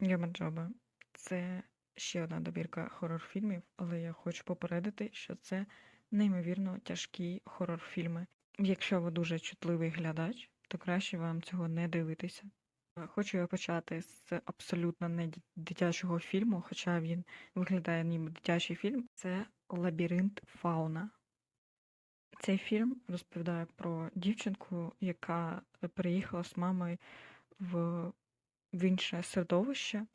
Гамаджоба це ще одна добірка хорор-фільмів, але я хочу попередити, що це неймовірно тяжкі хорор-фільми. Якщо ви дуже чутливий глядач, то краще вам цього не дивитися. Хочу я почати з абсолютно не дитячого фільму, хоча він виглядає ніби дитячий фільм. Це Лабіринт Фауна. Цей фільм розповідає про дівчинку, яка переїхала з мамою в, в інше середовище,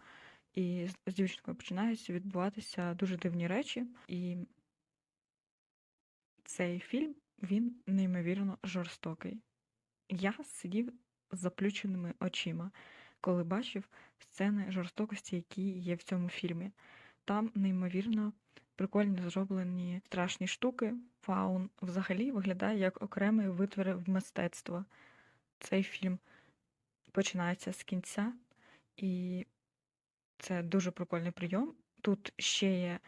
і з, дівчинкою починаються відбуватися дуже дивні речі. І цей фільм він неймовірно жорстокий. Я сидів з заплющеними очима, коли бачив сцени жорстокості, які є в цьому фільмі. Там неймовірно прикольно зроблені страшні штуки. Фаун взагалі виглядає як окремий витвір мистецтва. Цей фільм починається з кінця, і це дуже прикольний прийом. Тут ще є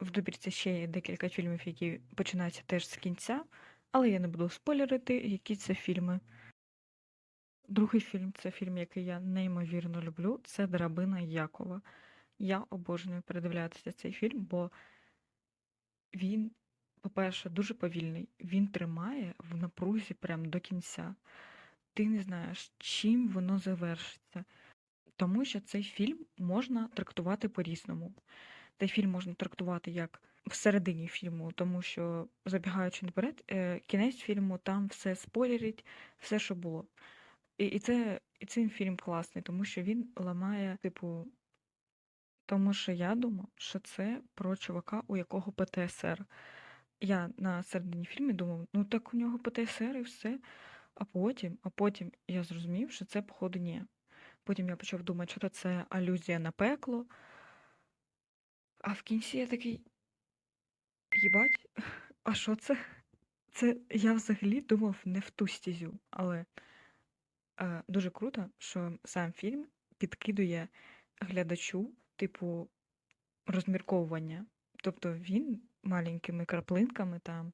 в добірці ще є декілька фільмів, які починаються теж з кінця, але я не буду спойлерити, які це фільми. Другий фільм це фільм, який я неймовірно люблю. Це Драбина Якова. Я обожнюю передивлятися цей фільм, бо він, по-перше, дуже повільний. Він тримає в напрузі прямо до кінця. Ти не знаєш, чим воно завершиться. Тому що цей фільм можна трактувати по-різному. Цей фільм можна трактувати як всередині фільму, тому що, забігаючи наперед, е, кінець фільму там все спойлерить, все, що було. І, і це і цей фільм класний, тому що він ламає, типу, тому що я думав, що це про чувака, у якого ПТСР. Я на середині фільму думав, ну так у нього ПТСР і все. А потім, а потім я зрозумів, що це, походу, ні. Потім я почав думати, що це алюзія на пекло. А в кінці я такий. Їбать, а що це? Це я взагалі думав не в ту стізю, але е, дуже круто, що сам фільм підкидує глядачу, типу, розмірковування. Тобто він маленькими краплинками там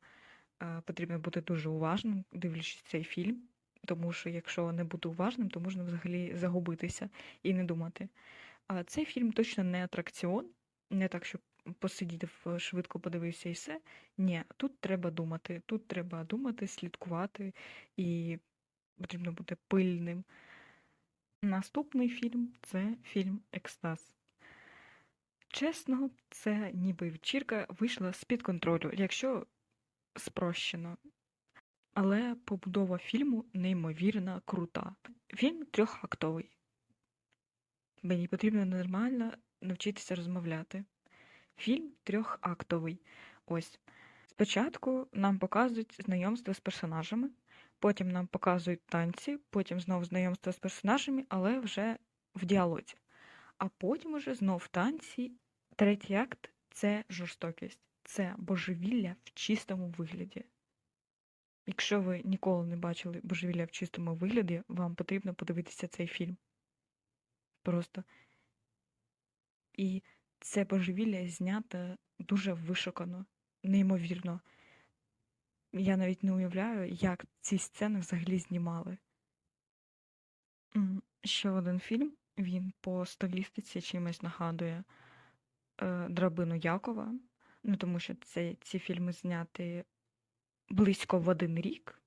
е, потрібно бути дуже уважним, дивлячись цей фільм. Тому що якщо не бути уважним, то можна взагалі загубитися і не думати. А цей фільм точно не атракціон, не так, щоб посидіти швидко подивився і все. Ні, тут треба думати. Тут треба думати, слідкувати і потрібно бути пильним. Наступний фільм це фільм Екстаз. Чесно, це ніби вечірка вийшла з-під контролю, якщо спрощено. Але побудова фільму неймовірно крута. Фільм трьохактовий. Мені потрібно нормально навчитися розмовляти. Фільм трьохактовий. Ось. Спочатку нам показують знайомство з персонажами, потім нам показують танці, потім знову знайомство з персонажами, але вже в діалозі. А потім уже знов танці. Третій акт це жорстокість, це божевілля в чистому вигляді. Якщо ви ніколи не бачили божевілля в чистому вигляді, вам потрібно подивитися цей фільм. Просто. І це божевілля знято дуже вишукано, неймовірно. Я навіть не уявляю, як ці сцени взагалі знімали. Ще один фільм, він по стилістиці чимось нагадує е, Драбину Якова. Ну, тому що це, ці фільми зняті близько в один рік.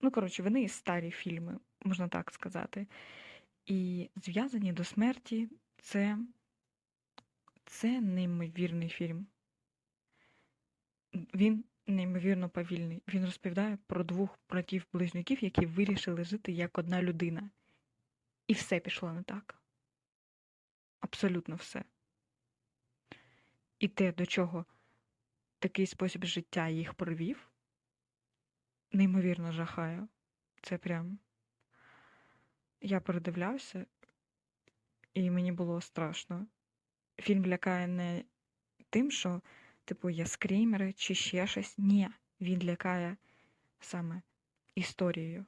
Ну, коротше, вони і старі фільми, можна так сказати. І зв'язані до смерті це, це неймовірний фільм. Він неймовірно повільний. Він розповідає про двох братів-близнюків, які вирішили жити як одна людина. І все пішло не так. Абсолютно все. І те, до чого такий спосіб життя їх привів, неймовірно жахає. Це прям. Я передивлявся, і мені було страшно. Фільм лякає не тим, що, типу, є скрімери чи ще щось. Ні, він лякає саме історією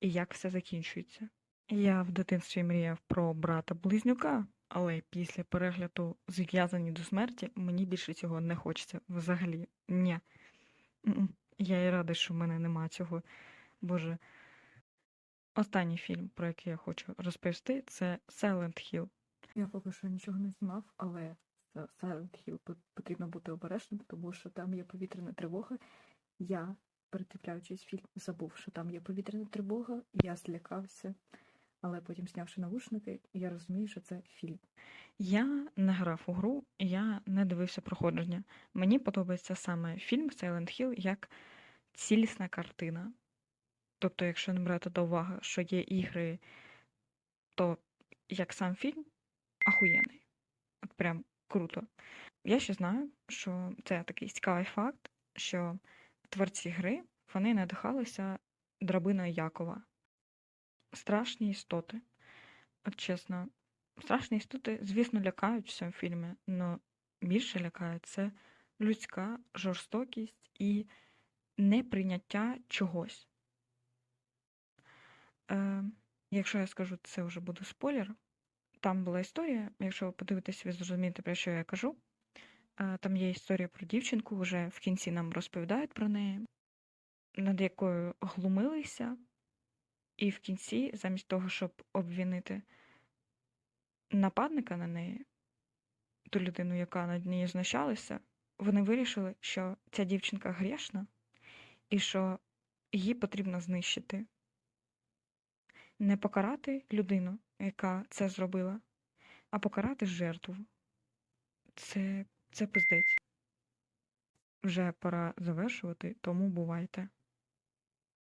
і як все закінчується. Я в дитинстві мріяв про брата-близнюка, але після перегляду зв'язані до смерті мені більше цього не хочеться взагалі. Ні. Я і рада, що в мене нема цього. Боже. Останній фільм, про який я хочу розповісти, це Silent Hill. Я поки що нічого не знімав, але Silent Hill потрібно бути обережним, тому що там є повітряна тривога. Я, передивляючись фільм, забув, що там є повітряна тривога, я злякався, але потім, знявши навушники, я розумію, що це фільм. Я не грав у гру, я не дивився проходження. Мені подобається саме фільм Silent Hill як цілісна картина. Тобто, якщо не брати до уваги, що є ігри, то як сам фільм ахуєнний. От прям круто. Я ще знаю, що це такий цікавий факт, що творці гри вони надихалися драбиною Якова. Страшні істоти. От чесно, страшні істоти, звісно, лякають в цьому фільмі, але більше лякає це людська жорстокість і неприйняття чогось. Е, якщо я скажу, це вже буде спойлер. Там була історія, якщо ви подивитесь, ви зрозумієте, про що я кажу. Е, Там є історія про дівчинку, вже в кінці нам розповідають про неї, над якою глумилися, і в кінці, замість того, щоб обвінити нападника на неї, ту людину, яка над нею знущалася, вони вирішили, що ця дівчинка грішна і що її потрібно знищити. Не покарати людину, яка це зробила, а покарати жертву. Це, це пиздець. Вже пора завершувати, тому бувайте.